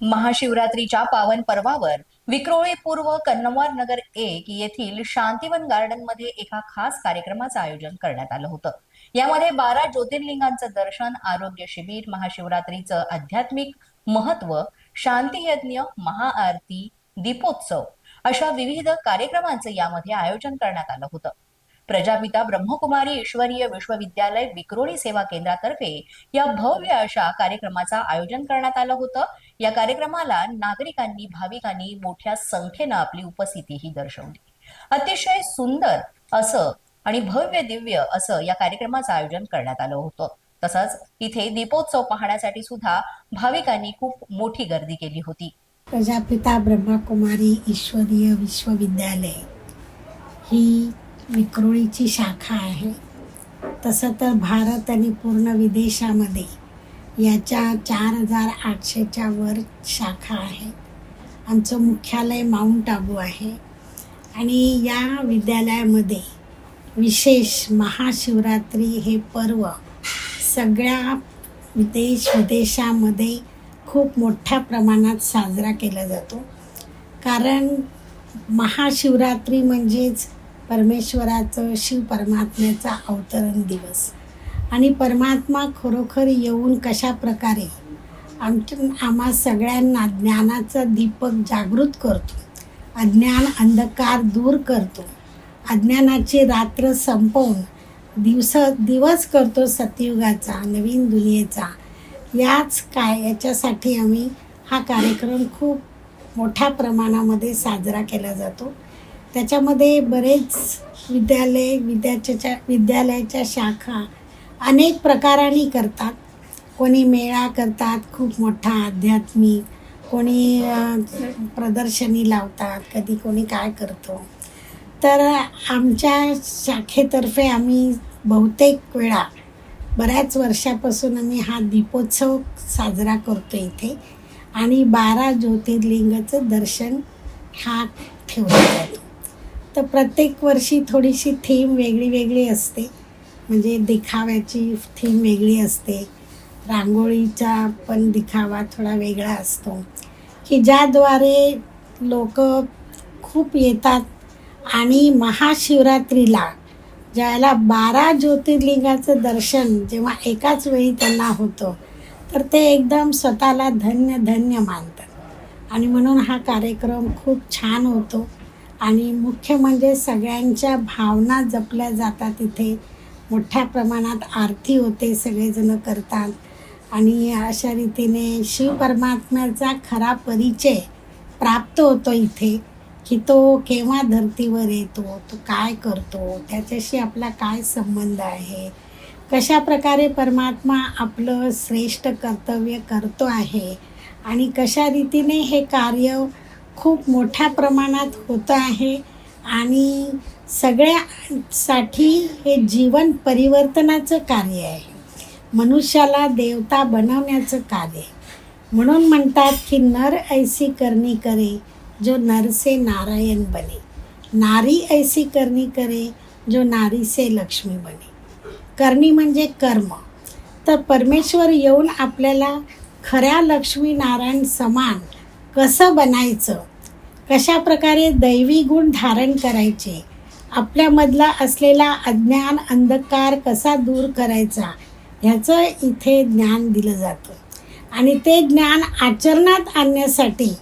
महाशिवरात्रीच्या पावन पर्वावर विक्रोळी पूर्व कन्नवार नगर एक येथील शांतिवन गार्डनमध्ये एका खास कार्यक्रमाचं आयोजन करण्यात आलं होतं. यामध्ये बारा ज्योतिर्लिंगांचं दर्शन आरोग्य शिबिर महाशिवरात्रीचं आध्यात्मिक महत्त्व शांतीयज्ञ महाआरती दीपोत्सव अशा विविध कार्यक्रमांचं यामध्ये आयोजन करण्यात आलं होतं. प्रजापिता ब्रह्मकुमारी ईश्वरीय विश्वविद्यालय विक्रोळी सेवा केंद्रातर्फे या भव्य अशा कार्यक्रमाचं आयोजन करण्यात आलं होतं. या कार्यक्रमाला नागरिकांनी भाविकांनी मोठ्या संख्येनं आपली उपस्थितीही दर्शवली. अतिशय सुंदर असं आणि भव्य दिव्य असं या कार्यक्रमाचं आयोजन करण्यात आलं होतं. तसंच इथे दीपोत्सव पाहण्यासाठी सुद्धा भाविकांनी खूप मोठी गर्दी केली होती. प्रजापिता ब्रह्माकुमारी ईश्वरीय विश्वविद्यालय ही विक्रोळीची शाखा आहे. तसं तर भारत आणि पूर्ण विदेशामध्ये याच्या चार हजार आठशेच्या वर शाखा आहेत. आमचं मुख्यालय माउंट आबू आहे. आणि या विद्यालयामध्ये विशेष महाशिवरात्री हे पर्व सगळ्या देश विदेशामध्ये खूप मोठ्या प्रमाणात साजरा केला जातो. कारण महाशिवरात्री म्हणजेच परमेश्वराचं शिव परमात्म्याचा अवतरण दिवस. आणि परमात्मा खरोखर येऊन कशा प्रकारे आमच्या आम्हा सगळ्यांना ज्ञानाचा दीपक जागृत करतो अज्ञान अंधकार दूर करतो अज्ञानाची रात्र संपवून दिवस दिवस करतो सतयुगाचा नवीन दुनियेचा. याच काय याच्यासाठी आम्ही हा कार्यक्रम खूप मोठ्या प्रमाणामध्ये साजरा केला जातो. त्याच्यामध्ये बरेच विद्यालय विद्याच्या विद्यालयाच्या शाखा अनेक प्रकाराने करतात. कोणी मेळा करतात खूप मोठा आध्यात्मिक. कोणी प्रदर्शनी लावतात कधी कोणी काय करतो. तर आमच्या शाखेतर्फे आम्ही बहुतेक वेळा बऱ्याच वर्षापासून आम्ही हा दीपोत्सव साजरा करतो इथे आणि बारा ज्योतिर्लिंगाचं दर्शन हा ठेवला जातो तर प्रत्येक वर्षी थोडीशी थीम वेगळी वेगळी असते. म्हणजे दिखाव्याची थीम वेगळी असते. रांगोळीचा पण दिखावा थोडा वेगळा असतो. की ज्याद्वारे लोक खूप येतात आणि महाशिवरात्रीला ज्याला बारा ज्योतिर्लिंगाचं दर्शन जेव्हा एकाच वेळी त्यांना होतं तर ते एकदम स्वतःला धन्य धन्य मानतात. आणि म्हणून हा कार्यक्रम खूप छान होतो. आणि मुख्य म्हणजे सगळ्यांच्या भावना जपल्या जातात इथे. मोठ्या प्रमाणात आरती होते सगळेजण करतात. आणि अशा रीतीने शिव परमात्म्याचा खरा परिचय प्राप्त होतो इथे की तो केव्हा धर्तीवर येतो तो काय करतो त्याच्याशी आपला काय संबंध आहे? कशा प्रकारे परमात्मा आपलं श्रेष्ठ कर्तव्य करतो आहे? आणि कशा रीतीने हे कार्य खूप मोठ्या प्रमाणात होतं आहे? आणि सगळ्यासाठी हे जीवन परिवर्तनाचं कार्य आहे. मनुष्याला देवता बनवण्याचं कार्य म्हणून म्हणतात की नर ऐसी करणी करे जो नरसे नारायण बने. नारी ऐसी करणी करे जो नारीसे लक्ष्मी बने. करणी म्हणजे कर्म. तर परमेश्वर येऊन आपल्याला खऱ्या लक्ष्मी नारायण समान कसं बनायचं? कशा प्रकारे दैवी गुण धारण करायचे? आपल्यामधला असलेला अज्ञान अंधकार कसा दूर करायचा ह्याचं इथे ज्ञान दिलं जातं. आणि ते ज्ञान आचरणात आणण्यासाठी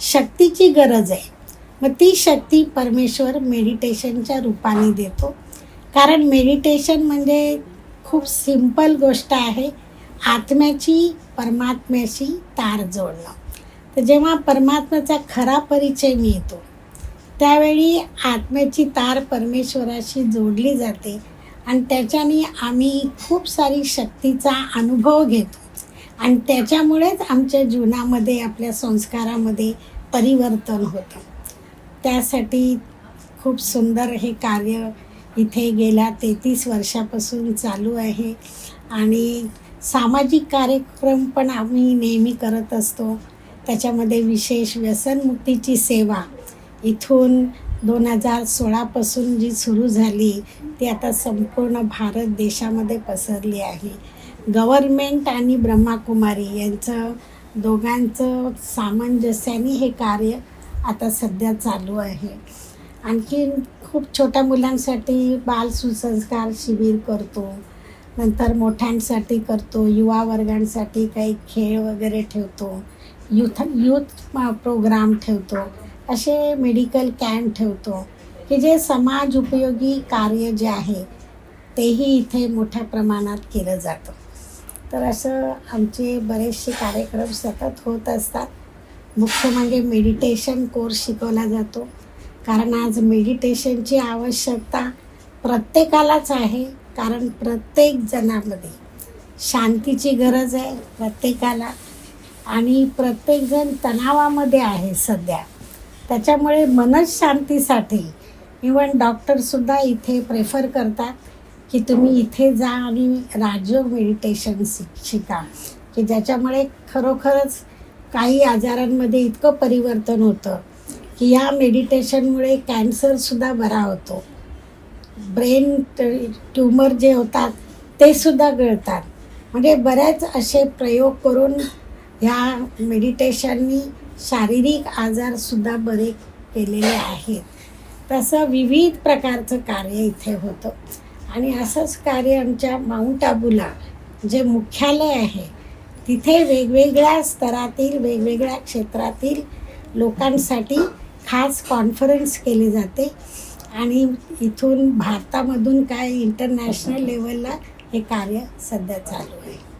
शक्तीची गरज आहे. मग ती शक्ती परमेश्वर मेडिटेशनच्या रूपाने देतो. कारण मेडिटेशन म्हणजे खूप सिंपल गोष्ट आहे. आत्म्याची परमात्म्याशी तार जोडणं. तर जेव्हा परमात्म्याचा खरा परिचय मिळतो त्यावेळी आत्म्याची तार परमेश्वराशी जोडली जाते आणि त्याच्याने आम्ही खूप सारी शक्तीचा अनुभव घेतो. आणि त्याच्यामुळेच आमच्या जीवनामध्ये आपल्या संस्कारामध्ये परिवर्तन होतं. त्यासाठी खूप सुंदर हे कार्य इथे गेल्या तेहतीस वर्षापासून चालू आहे. आणि सामाजिक कार्यक्रम पण आम्ही नेहमी करत असतो. त्याच्यामध्ये विशेष व्यसनमुक्तीची सेवा इथून दोन हजार सोळापासून जी सुरू झाली ती आता संपूर्ण भारत देशामध्ये पसरली आहे. गव्हर्मेंट आणि ब्रह्माकुमारी यांचं दोघांचं सामंजस्याने हे कार्य आता सध्या चालू आहे. आणखीन खूप छोट्या मुलांसाठी बाल सुसंस्कार शिबिर करतो नंतर मोठ्यांसाठी करतो युवा वर्गांसाठी काही खेळ वगैरे ठेवतो युथ यूथ प्रोग्राम ठेवतो. असे मेडिकल कॅम्प ठेवतो की जे समाज उपयोगी कार्य जे आहे तेही इथे मोठ्या प्रमाणात केलं जातं. तर असं आमचे बरेचसे कार्यक्रम सतत होत असतात. मुख्य म्हणजे मेडिटेशन कोर्स शिकवला जातो. कारण आज मेडिटेशनची आवश्यकता प्रत्येकालाच आहे. कारण प्रत्येक जणामध्ये शांतीची गरज आहे प्रत्येकाला. आणि प्रत्येकजण तणावामध्ये आहे सध्या. त्याच्यामुळे मनशांतीसाठी इवन डॉक्टरसुद्धा इथे प्रेफर करतात की तुम्ही इथे जा आणि राजयोग मेडिटेशन शिक. शिका की ज्याच्यामुळे खरोखरच काही आजारांमध्ये इतकं परिवर्तन होतं की या मेडिटेशनमुळे कॅन्सरसुद्धा बरा होतो. ब्रेन ट्यूमर जे होतात ते सुद्धा गळतात. म्हणजे बऱ्याच असे प्रयोग करून ह्या मेडिटेशननी शारीरिक आजारसुद्धा बरे केलेले आहेत. तसं विविध प्रकारचं कार्य इथे होतं. आणि असंच कार्य आमच्या माउंट आबूला जे मुख्यालय आहे तिथे वेगवेगळ्या स्तरातील वेगवेगळ्या क्षेत्रातील लोकांसाठी खास कॉन्फरन्स केली जाते. आणि इथून भारतामधून काय इंटरनॅशनल लेवलला हे कार्य सध्या चालू आहे.